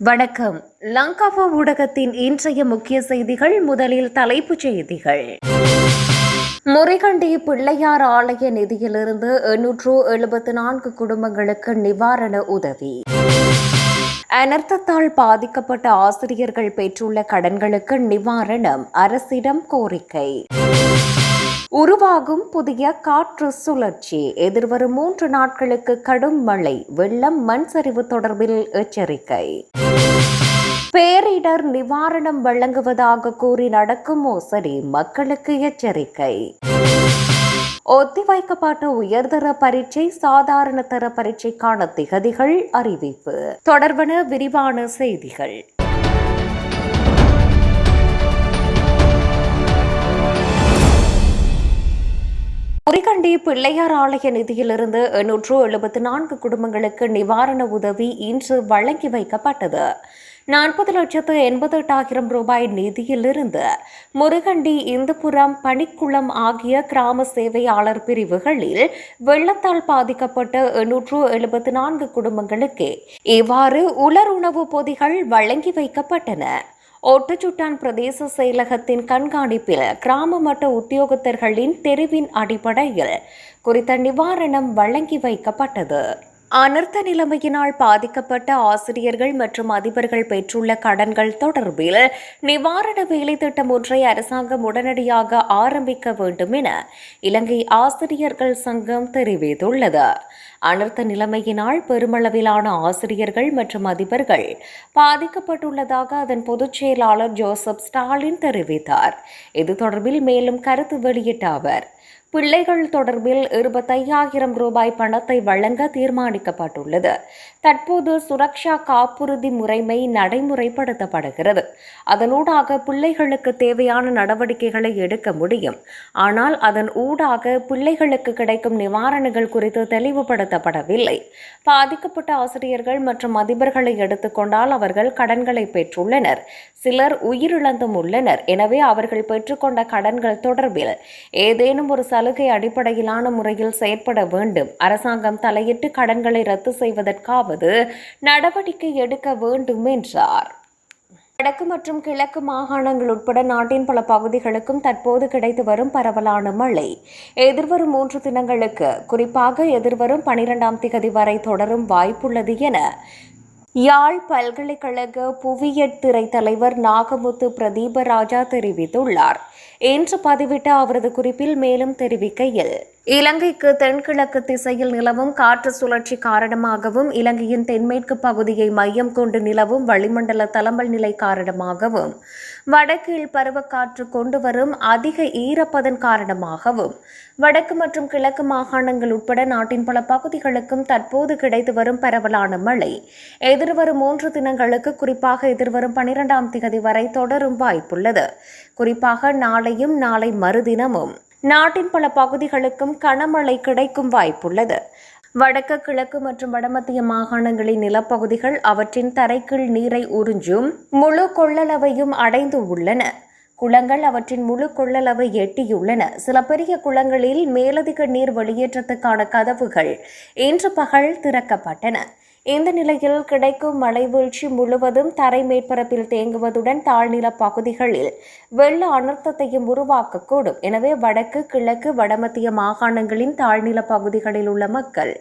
வணக்கம். லங்காவா ஊடகத்தின் இன்றைய முக்கிய செய்திகள் முதலில் தலைப்புச் செய்திகள். முறைகண்டி பிள்ளையார் ஆலய நிதியிலிருந்து எண்ணூற்று எழுபத்து நான்கு குடும்பங்களுக்கு நிவாரண உதவி. அனர்த்தத்தால் பாதிக்கப்பட்ட ஆசிரியர்கள் பெற்றுள்ள கடன்களுக்கு நிவாரணம் அரசிடம் கோரிக்கை. உருவாகும் புதிய காற்று சுழற்சி. எதிர்வரும் மூன்று நாட்களுக்கு கடும் மழை வெள்ளம் மண் சரிவு தொடர்பில் எச்சரிக்கை. பேரிடர் நிவாரணம் வழங்குவதாக கூறி நடக்கும் மோசடி மக்களுக்கு எச்சரிக்கை. ஒத்திவைக்கப்பட்ட உயர்தர பரீட்சை சாதாரண தர பரீட்சைக்கான திகதிகள் அறிவிப்பு. தொடர்பான விரிவான செய்திகள். பிள்ளையார் ஆலய நிதியிலிருந்து எண்ணூற்று எழுபத்தி நான்கு குடும்பங்களுக்கு நிவாரண உதவி இன்று வழங்கி வைக்கப்பட்டது. நாற்பது லட்சத்து எண்பது எட்டாயிரம் ரூபாய் நிதியிலிருந்து முருகண்டி இந்துபுரம் பனிக்குளம் ஆகிய கிராம சேவையாளர் பிரிவுகளில் வெள்ளத்தால் பாதிக்கப்பட்ட எண்ணூற்று எழுபத்தி நான்கு குடும்பங்களுக்கு இவ்வாறு உலர் உணவு பொதிகள் வழங்கி வைக்கப்பட்டன. ஒட்டுச்சுட்டான் பிரதேச செயலகத்தின் கண்காணிப்பில் கிராம மட்ட உத்தியோகத்தர்களின் தெரிவின் அடிப்படையில் குறித்த நிவாரணம் வழங்கி வைக்கப்பட்டது. அனர்த்த நிலைமையினால் பாதிக்கப்பட்ட ஆசிரியர்கள் மற்றும் அதிபர்கள் பெற்றுள்ள கடன்கள் தொடர்பில் நிவாரண வேலை திட்டம் ஒன்றை அரசாங்கம் உடனடியாக ஆரம்பிக்க வேண்டும் என இலங்கை ஆசிரியர்கள் சங்கம் தெரிவித்துள்ளது. அனர்த்த நிலைமையினால் பெருமளவிலான ஆசிரியர்கள் மற்றும் அதிபர்கள் பாதிக்கப்பட்டுள்ளதாக அதன் பொதுச் செயலாளர் ஜோசப் ஸ்டாலின் தெரிவித்தார். இது தொடர்பில் மேலும் கருத்து வெளியிட்ட அவர் பிள்ளைகள் தொடர்பில் இருபத்தையாயிரம் ரூபாய் பணத்தை வழங்க தீர்மானிக்கப்பட்டுள்ளது. தற்போது சுரக்ஷா காப்புறுதி முறைமை நடைமுறைப்படுத்தப்படுகிறது. அதனூடாக பிள்ளைகளுக்கு தேவையான நடவடிக்கைகளை எடுக்க முடியும். ஆனால் அதன் ஊடாக பிள்ளைகளுக்கு கிடைக்கும் நிவாரணங்கள் குறித்து தெளிவுபடுத்தப்படவில்லை. பாதிக்கப்பட்ட ஆசிரியர்கள் மற்றும் அதிபர்களை எடுத்துக்கொண்டால் அவர்கள் கடன்களை பெற்றுள்ளனர். சிலர் உயிரிழந்தும் உள்ளனர். எனவே அவர்கள் பெற்றுக்கொண்ட கடன்கள் தொடர்பில் ஏதேனும் ஒரு சலுகை அடிப்படையிலான முறையில் செயற்பட வேண்டும். அரசாங்கம் தலையிட்டு கடன்களை ரத்து செய்வதற்காவது நடவடிக்கை எடுக்க வேண்டும் என்றார். வடக்கு மற்றும் கிழக்கு மாகாணங்கள் உட்பட நாட்டின் பல பகுதிகளுக்கும் தற்போது கிடைத்து வரும் பரவலான மழை எதிர்வரும் மூன்று தினங்களுக்கு குறிப்பாக எதிர்வரும் பனிரெண்டாம் திகதி வரை தொடரும் வாய்ப்புள்ளது என யாழ் பல்கலைக்கழக புவியியற் துறை தலைவர் நாகமுத்து பிரதீபராஜா தெரிவித்துள்ளார். இன்று பதிவிட்ட அவரது குறிப்பில் மேலும் தெரிவிக்கையில் இலங்கைக்கு தென்கிழக்கு திசையில் நிலவும் காற்று சுழற்சி காரணமாகவும் இலங்கையின் தென்மேற்கு பகுதியை மையம் கொண்டு நிலவும் வளிமண்டல தளம்பல் நிலை காரணமாகவும் வடக்கில் பருவக்காற்று கொண்டு வரும் அதிக ஈரப்பதன் காரணமாகவும் வடக்கு மற்றும் கிழக்கு மாகாணங்கள் உட்பட நாட்டின் பல பகுதிகளுக்கும் தற்போது கிடைத்து வரும் பரவலான மழை எதிர்வரும் மூன்று தினங்களுக்கு குறிப்பாக எதிர்வரும் பனிரெண்டாம் திகதி வரை தொடரும் வாய்ப்புள்ளது. குறிப்பாக நாளையும் நாளை மறுதினமும் நாட்டின் பல பகுதிகளுக்கும் கனமழை கிடைக்கும் வாய்ப்புள்ளது. வடக்கு கிழக்கு மற்றும் வடமத்திய மாகாணங்களின் நிலப்பகுதிகள் அவற்றின் தரைக்கீழ் நீரை உறிஞ்சும் முழு கொள்ளளவையும் அடைந்து உள்ளன. குளங்கள் அவற்றின் முழு கொள்ளளவை எட்டியுள்ளன. சில பெரிய குளங்களில் மேலதிக நீர் வெளியேற்றத்துக்கான கதவுகள் இன்று பகல் திறக்கப்பட்டன. இந்த நிலையில் கிடைக்கும் மழை வீழ்ச்சி முழுவதும் தரை மேற்பரப்பில் தேங்குவதுடன் தாழ்நில பகுதிகளில் வெள்ள அனர்த்தத்தையும் உருவாக்கக்கூடும். எனவே வடக்கு கிழக்கு வடமத்திய மாகாணங்களின் தாழ்நில பகுதிகளில் உள்ள மக்கள்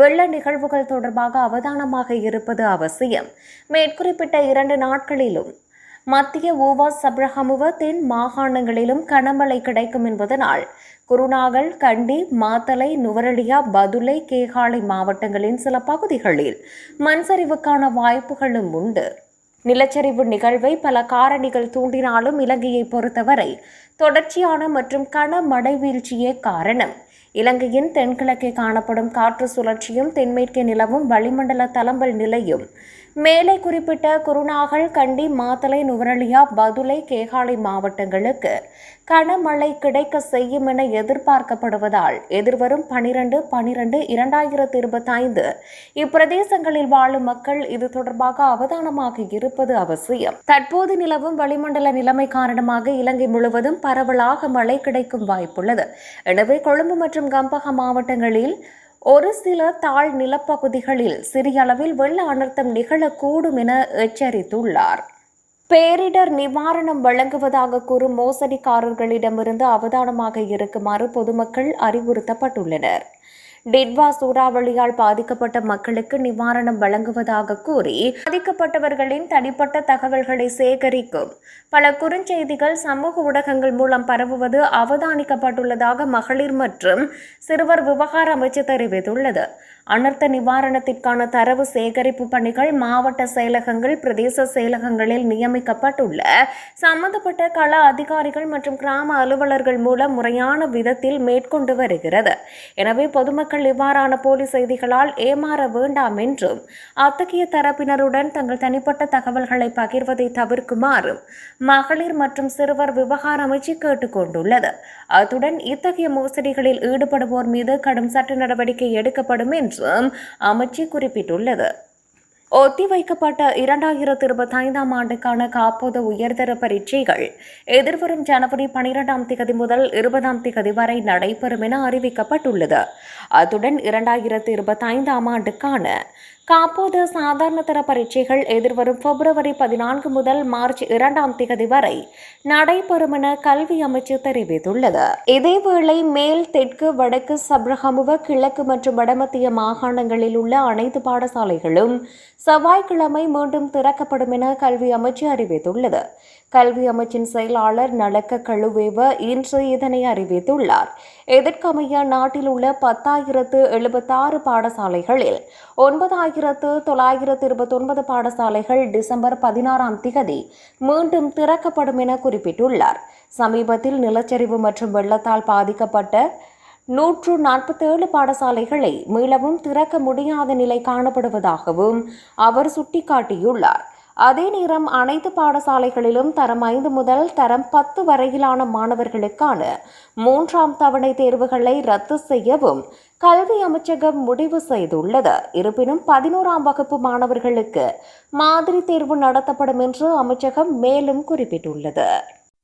வெள்ள நிகழ்வுகள் தொடர்பாக அவதானமாக இருப்பது அவசியம். மேற்குறிப்பிட்ட இரண்டு நாட்களிலும் மத்திய ஊவா சப்ரஹமுவ தென் மாகாணங்களிலும் கனமழை கிடைக்கும் என்பதனால் குருநாகல் கண்டி மாத்தலை நுவரலியா பதுளை கேகாலை மாவட்டங்களின் சில பகுதிகளில் மண்சரிவுக்கான வாய்ப்புகளும் உண்டு. நிலச்சரிவு நிகழ்வை பல காரணிகள் தூண்டினாலும் இலங்கையை பொறுத்தவரை தொடர்ச்சியான மற்றும் கன வீழ்ச்சியே காரணம். இலங்கையின் தென்கிழக்கே காணப்படும் காற்று சுழற்சியும் தென்மேற்கே நிலவும் வளிமண்டல தளம்பல் நிலையும் மேலே குறிப்பிட்ட குருநாகல் கண்டி மாத்தலை நுவரலியா பதுளை கேகாலை மாவட்டங்களுக்கு கனமழை கிடைக்க செய்யும் என எதிர்பார்க்கப்படுவதால் எதிர்வரும் பனிரெண்டு பனிரெண்டு இரண்டாயிரத்து இருபத்தைந்து இப்பிரதேசங்களில் வாழும் மக்கள் இது தொடர்பாக அவதானமாக இருப்பது அவசியம். தற்போது நிலவும் வளிமண்டல நிலைமை காரணமாக இலங்கை முழுவதும் பரவலாக மழை கிடைக்கும் வாய்ப்புள்ளது. எனவே கொழும்பு மற்றும் கம்பக மாவட்டங்களில் ஒரு சில தாழ் நிலப்பகுதிகளில் சிறிய அளவில் வெள்ள அனர்த்தம் நிகழக்கூடும் என எச்சரித்துள்ளார். பேரிடர் நிவாரணம் வழங்குவதாக கூறும் மோசடிக்காரர்களிடமிருந்து அவதானமாக இருக்குமாறு பொதுமக்கள் அறிவுறுத்தப்பட்டுள்ளனர். டிட்வா சூறாவளியால் பாதிக்கப்பட்ட மக்களுக்கு நிவாரணம் வழங்குவதாக கூறி பாதிக்கப்பட்டவர்களின் தனிப்பட்ட தகவல்களை சேகரிக்கும். பல குறுஞ்செய்திகள் சமூக ஊடகங்கள் மூலம் பரவுவது அவதானிக்கப்பட்டுள்ளதாக மகளிர் மற்றும் சிறுவர் விவகார அமைச்சு தெரிவித்துள்ளது. அனர்த்த நிவாரணத்திற்கான தரவு சேகரிப்பு பணிகள் மாவட்ட செயலகங்கள் பிரதேச செயலகங்களில் நியமிக்கப்பட்டுள்ள. சம்பந்தப்பட்ட கள அதிகாரிகள் மற்றும் கிராம அலுவலர்கள் மூலம் முறையான விதத்தில் மேற்கொண்டு வருகிறது. எனவே பொதுமக்கள் இவ்வாறான போலி செய்திகளால் ஏமாற வேண்டாம் என்றும் அத்தகைய தரப்பினருடன் தங்கள் தனிப்பட்ட தகவல்களை பகிர்வதை தவிர்க்குமாறும் மகளிர் மற்றும் சிறுவர் விவகார அமைச்சு கேட்டுக்கொண்டுள்ளது அத்துடன் இத்தகைய மோசடிகளில் ஈடுபடுவோர் மீது கடும் சட்ட நடவடிக்கை எடுக்கப்படும் என்று என்றும் அமைச்சு குறிப்பிட்டுள்ளது. ஒத்திவைக்கப்பட்ட இரண்டாயிரத்து இருபத்தைந்தாம் ஆண்டுக்கான காப்போது உயர்தர பரீட்சைகள் எதிர்வரும் ஜனவரி பனிரெண்டாம் திகதி முதல் இருபதாம் திகதி வரை நடைபெறும் என அறிவிக்கப்பட்டுள்ளது. அத்துடன் இரண்டாயிரத்து இருபத்தைந்தாம் ஆண்டுக்கான காப்போது சாதாரண தர பரீட்சைகள் எதிர்வரும் பிப்ரவரி பதினான்கு முதல் மார்ச் இரண்டாம் திகதி வரை நடைபெறும் என கல்வி அமைச்சு தெரிவித்துள்ளது. இதேவேளை மேல் தெற்கு வடக்கு சப்ரஹமுவ கிழக்கு மற்றும் வடமத்திய மாகாணங்களில் உள்ள அனைத்து பாடசாலைகளும் செவ்வாய்க்கிழமை மீண்டும் திறக்கப்படும் என கல்வி அமைச்சு அறிவித்துள்ளது. கல்வி அமைச்சின் செயலாளர் நலக்க கழுவேவ இன்று இதனை அறிவித்துள்ளார். இதற்கமைய நாட்டில் உள்ள பத்தாயிரத்து எழுபத்தாறு பாடசாலைகளில் ஒன்பதாயிரத்து தொள்ளாயிரத்து இருபத்தொன்பது பாடசாலைகள் டிசம்பர் பதினாறாம் திகதி மீண்டும் திறக்கப்படும் என குறிப்பிட்டுள்ளார். சமீபத்தில் நிலச்சரிவு மற்றும் வெள்ளத்தால் பாதிக்கப்பட்ட நூற்று நாற்பத்தேழு பாடசாலைகளை மீளவும் திறக்க முடியாத நிலை காணப்படுவதாகவும் அவர் சுட்டிக்காட்டியுள்ளார். அதே நேரம் அனைத்து பாடசாலைகளிலும் தரம் ஐந்து முதல் தரம் பத்து வரையிலான மாணவர்களுக்கான மூன்றாம் தவணை தேர்வுகளை ரத்து செய்யவும் கல்வி அமைச்சகம் முடிவு செய்துள்ளது. இருப்பினும் பதினோராம் வகுப்பு மாணவர்களுக்கு மாதிரி தேர்வு நடத்தப்படும் என்று அமைச்சகம் மேலும் குறிப்பிட்டுள்ளது.